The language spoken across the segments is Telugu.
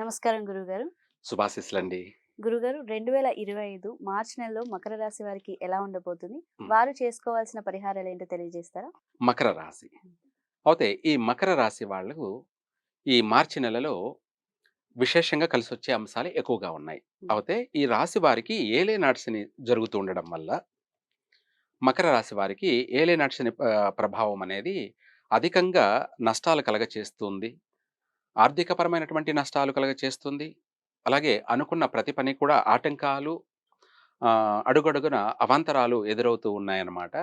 నమస్కారం గురుగారు. శుభాశిస్సులండి. గురుగారు రెండు వేల ఇరవై ఐదు మార్చి నెలలో మకర రాశి వారికి ఎలా ఉండబోతుంది. వారు చేసుకోవాల్సిన పరిహారాలు ఏంటో తెలియజేస్తారా? మకర రాశి. అయితే ఈ మకర రాశి వాళ్ళు ఈ మార్చి నెలలో విశేషంగా కలిసి వచ్చే అంశాలు ఎక్కువగా ఉన్నాయి. అయితే ఈ రాశి వారికి ఏలే నాట్సిని జరుగుతూ ఉండడం వల్ల మకర రాశి వారికి ఏలే నాట్సిని ప్రభావం అనేది అధికంగా నష్టాలు కలగ చేస్తుంది ఆర్థికపరమైనటువంటి నష్టాలు కలగ చేస్తుంది అలాగే అనుకున్న ప్రతి పని కూడా ఆటంకాలు అడుగడుగున అవాంతరాలు ఎదురవుతూ ఉన్నాయన్నమాట.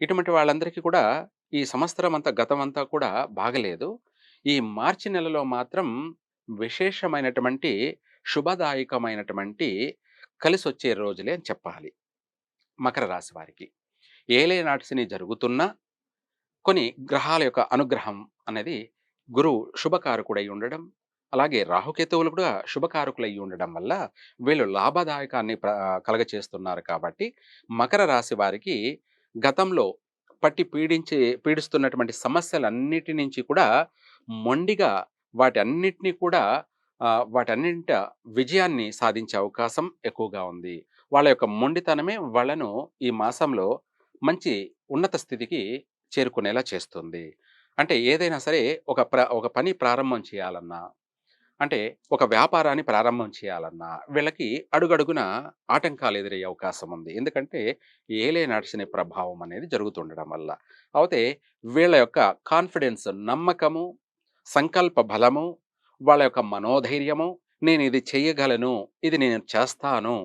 ఇటువంటి వాళ్ళందరికీ కూడా ఈ సంవత్సరం అంతా గతం అంతా కూడా బాగలేదు. ఈ మార్చి నెలలో మాత్రం విశేషమైనటువంటి శుభదాయకమైనటువంటి కలిసి వచ్చే రోజులే అని చెప్పాలి. మకర రాశి వారికి. ఏలే నాటిసిని జరుగుతున్నా కొన్ని గ్రహాల యొక్క అనుగ్రహం అనేది గురువు శుభకారకుడై ఉండడం అలాగే రాహుకేతువులు కూడా శుభకారకులై ఉండడం వల్ల వీళ్ళు లాభదాయకాన్ని ప్ర కలగచేస్తున్నారు కాబట్టి మకర రాశి వారికి గతంలో పట్టి పీడించి పీడిస్తున్నటువంటి సమస్యలన్నిటి నుంచి కూడా మొండిగా వాటి అన్నిటినీ కూడా వాటన్నింట విజయాన్ని సాధించే అవకాశం ఎక్కువగా ఉంది. వాళ్ళ యొక్క మొండితనమే వాళ్ళను ఈ మాసంలో మంచి ఉన్నత స్థితికి చేరుకునేలా చేస్తుంది. అంటే ఏదైనా సరే ఒక ప్ర ఒక పని ప్రారంభం చేయాలన్నా అంటే ఒక వ్యాపారాన్ని ప్రారంభం చేయాలన్నా వీళ్ళకి అడుగడుగున ఆటంకాలు ఎదురయ్యే అవకాశం ఉంది. ఎందుకంటే ఏలే నడిచిన ప్రభావం అనేది జరుగుతుండడం వల్ల. అయితే వీళ్ళ యొక్క కాన్ఫిడెన్స్ నమ్మకము సంకల్ప బలము వాళ్ళ యొక్క మనోధైర్యము నేను ఇది చెయ్యగలను ఇది నేను చేస్తాను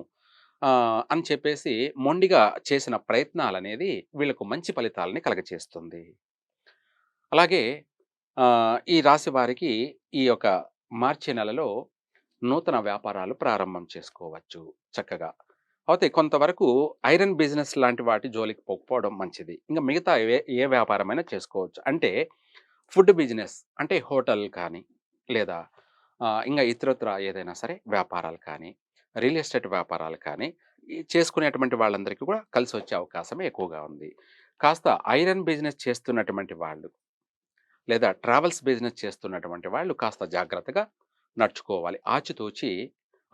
అని చెప్పేసి మొండిగా చేసిన ప్రయత్నాలు అనేది వీళ్ళకు మంచి ఫలితాలని కలగచేస్తుంది. అలాగే ఈ రాశి వారికి ఈ యొక్క మార్చి నెలలో నూతన వ్యాపారాలు ప్రారంభం చేసుకోవచ్చు చక్కగా. అయితే కొంతవరకు ఐరన్ బిజినెస్ లాంటి వాటి జోలికి పోకపోవడం మంచిది. ఇంకా మిగతా ఏ ఏ వ్యాపారమైనా చేసుకోవచ్చు. అంటే ఫుడ్ బిజినెస్ అంటే హోటల్ కానీ లేదా ఇంకా ఇతరత్ర ఏదైనా సరే వ్యాపారాలు కానీ రియల్ ఎస్టేట్ వ్యాపారాలు కానీ చేసుకునేటువంటి వాళ్ళందరికీ కూడా కలిసి వచ్చే అవకాశం ఎక్కువగా ఉంది. కాస్త ఐరన్ బిజినెస్ చేస్తున్నటువంటి వాళ్ళు లేదా ట్రావెల్స్ బిజినెస్ చేస్తున్నటువంటి వాళ్ళు కాస్త జాగ్రత్తగా నడుచుకోవాలి. ఆచితూచి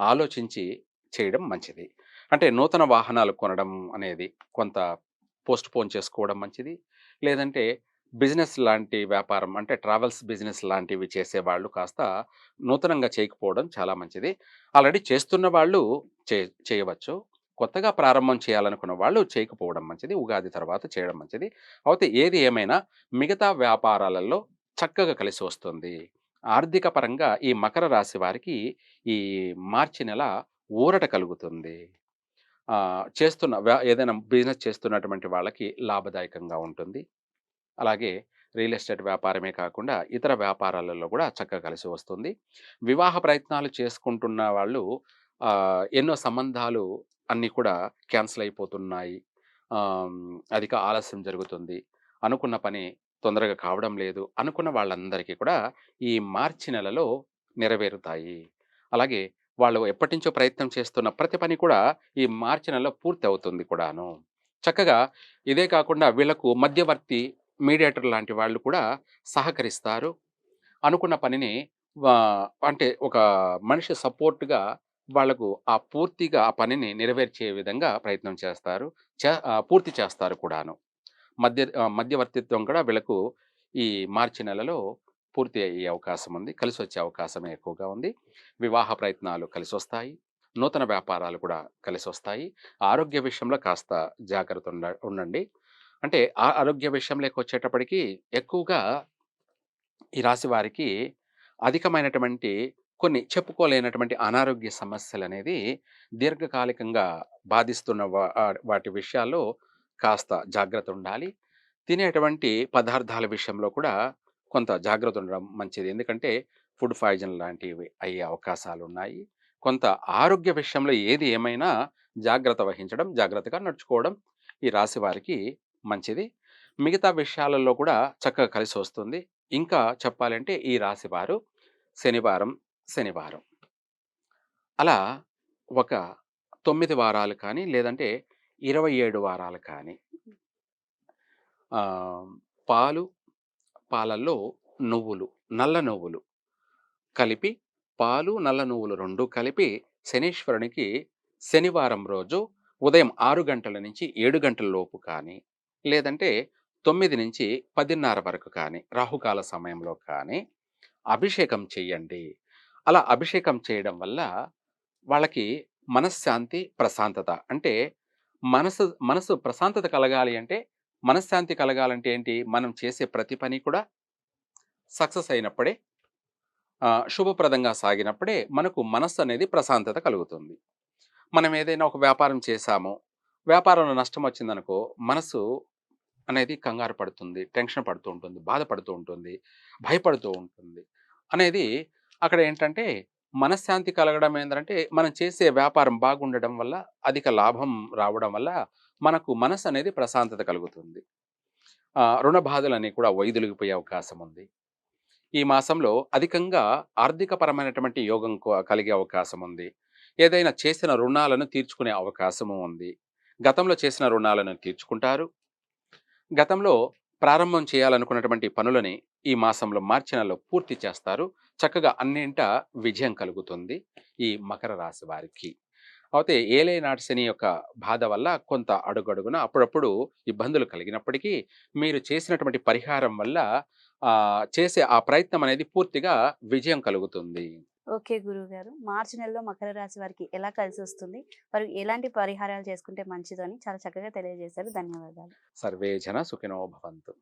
ఆలోచించి చేయడం మంచిది. అంటే నూతన వాహనాలు కొనడం అనేది కొంత పోస్ట్ పోన్ చేసుకోవడం మంచిది. లేదంటే బిజినెస్ లాంటి వ్యాపారం అంటే ట్రావెల్స్ బిజినెస్ లాంటివి చేసే వాళ్ళు కాస్త నూతనంగా చేయకపోవడం చాలా మంచిది. ఆల్రెడీ చేస్తున్న వాళ్ళు చే చేయవచ్చు. కొత్తగా ప్రారంభం చేయాలనుకున్న వాళ్ళు చేయకపోవడం మంచిది ఉగాది తర్వాత చేయడం మంచిది. అయితే ఏది ఏమైనా మిగతా వ్యాపారాలలో చక్కగా కలిసి వస్తుంది. ఆర్థిక పరంగా ఈ మకర రాశి వారికి ఈ మార్చి నెల ఊరట కలుగుతుంది. చేస్తున్న ఏదైనా బిజినెస్ చేస్తున్నటువంటి వాళ్ళకి లాభదాయకంగా ఉంటుంది. అలాగే రియల్ ఎస్టేట్ వ్యాపారమే కాకుండా ఇతర వ్యాపారాలలో కూడా చక్కగా కలిసి వస్తుంది. వివాహ ప్రయత్నాలు చేసుకుంటున్న వాళ్ళు ఎన్నో సంబంధాలు అన్నీ కూడా క్యాన్సిల్ అయిపోతున్నాయి. అధిక ఆలస్యం జరుగుతుంది. అనుకున్న పని తొందరగా కావడం లేదు. అనుకున్న వాళ్ళందరికీ కూడా ఈ మార్చి నెలలో నెరవేరుతాయి. అలాగే వాళ్ళు ఎప్పటి నుంచో ప్రయత్నం చేస్తున్న ప్రతి పని కూడా ఈ మార్చి నెలలో పూర్తి అవుతుంది కూడాను. చక్కగా ఇదే కాకుండా వీళ్ళకు మధ్యవర్తి మీడియేటర్ లాంటి వాళ్ళు కూడా సహకరిస్తారు. అనుకున్న పనిని అంటే ఒక మనిషి సపోర్ట్గా వాళ్ళకు ఆ పూర్తిగా ఆ పనిని నెరవేర్చే విధంగా ప్రయత్నం చేస్తారు. చే- పూర్తి చేస్తారు కూడాను. మధ్య మధ్యవర్తిత్వం కూడా వీళ్ళకు ఈ మార్చి నెలలో పూర్తి అయ్యే అవకాశం ఉంది. కలిసి వచ్చే అవకాశమే ఎక్కువగా ఉంది. వివాహ ప్రయత్నాలు కలిసి వస్తాయి. నూతన వ్యాపారాలు కూడా కలిసి వస్తాయి. ఆరోగ్య విషయంలో కాస్త జాగ్రత్త ఉండ ఉండండి. అంటే ఆ ఆరోగ్య విషయంలోకి వచ్చేటప్పటికి ఎక్కువగా ఈ రాశి వారికి అధికమైనటువంటి కొన్ని చెప్పుకోలేనటువంటి అనారోగ్య సమస్యలు అనేది దీర్ఘకాలికంగా బాధిస్తున్న వా- వాటి విషయాల్లో కాస్త జాగ్రత్త ఉండాలి తినేటువంటి పదార్థాల విషయంలో కూడా కొంత జాగ్రత్త ఉండడం మంచిది. ఎందుకంటే ఫుడ్ పాయిజన్ లాంటివి అయ్యే అవకాశాలు ఉన్నాయి కొంత ఆరోగ్య విషయంలో ఏది ఏమైనా జాగ్రత్త వహించడం జాగ్రత్తగా నడుచుకోవడం ఈ రాశి వారికి మంచిది. మిగతా విషయాలలో కూడా చక్కగా కలిసి వస్తుంది ఇంకా చెప్పాలంటే ఈ రాశి వారు శనివారం శనివారం. అలా ఒక తొమ్మిది వారాలు కానీ లేదంటే ఇరవై ఏడు వారాలు కానీ పాలు పాలల్లో నువ్వులు నల్ల నువ్వులు కలిపి పాలు నల్ల నువ్వులు రెండు కలిపి శనీశ్వరునికి శనివారం రోజు ఉదయం ఆరు గంటల నుంచి ఏడు గంటల లోపు కానీ లేదంటే తొమ్మిది నుంచి పదిన్నర వరకు కానీ రాహుకాల సమయంలో కానీ అభిషేకం చెయ్యండి అలా అభిషేకం చేయడం వల్ల వాళ్ళకి మనశ్శాంతి ప్రశాంతత. అంటే మనసు మనసు ప్రశాంతత కలగాలి అంటే మనశ్శాంతి కలగాలంటే ఏంటి? మనం చేసే ప్రతి పని కూడా సక్సెస్ అయినప్పుడే శుభప్రదంగా సాగినప్పుడే మనకు మనస్సు అనేది ప్రశాంతత కలుగుతుంది. మనం ఏదైనా ఒక వ్యాపారం చేశామో వ్యాపారంలో నష్టం వచ్చిందనుకో మనసు అనేది కంగారు పడుతుంది టెన్షన్ పడుతూ ఉంటుంది బాధపడుతూ ఉంటుంది భయపడుతూ ఉంటుంది అనేది అక్కడ ఏంటంటే మనశ్శాంతి కలగడం ఏంటంటే మనం చేసే వ్యాపారం బాగుండడం వల్ల అధిక లాభం రావడం వల్ల మనకు మనసు అనేది ప్రశాంతత కలుగుతుంది. రుణ బాధలన్నీ కూడా వైదొలిగిపోయే అవకాశం ఉంది. ఈ మాసంలో అధికంగా ఆర్థికపరమైనటువంటి యోగం కలిగే అవకాశం ఉంది. ఏదైనా చేసిన రుణాలను తీర్చుకునే అవకాశము ఉంది. గతంలో చేసిన రుణాలను తీర్చుకుంటారు. గతంలో ప్రారంభం చేయాలనుకున్నటువంటి పనులని ఈ మాసంలో మార్చి నెలలో పూర్తి చేస్తారు. చక్కగా అన్నింట విజయం కలుగుతుంది ఈ మకర రాశి వారికి. అయితే ఏలేనాటి శని యొక్క బాధ వల్ల కొంత అడుగడుగున అప్పుడప్పుడు ఇబ్బందులు కలిగినప్పటికీ మీరు చేసినటువంటి పరిహారం వల్ల ఆ, చేసే ఆ ప్రయత్నం అనేది పూర్తిగా విజయం కలుగుతుంది. ఓకే గురువు గారు మార్చి నెలలో మకర రాశి వారికి ఎలా కలిసి వస్తుంది? వారు ఎలాంటి పరిహారాలు చేసుకుంటే మంచిదో అని చాలా చక్కగా తెలియజేశారు. ధన్యవాదాలు. సర్వే జన సుఖినో భవంతు.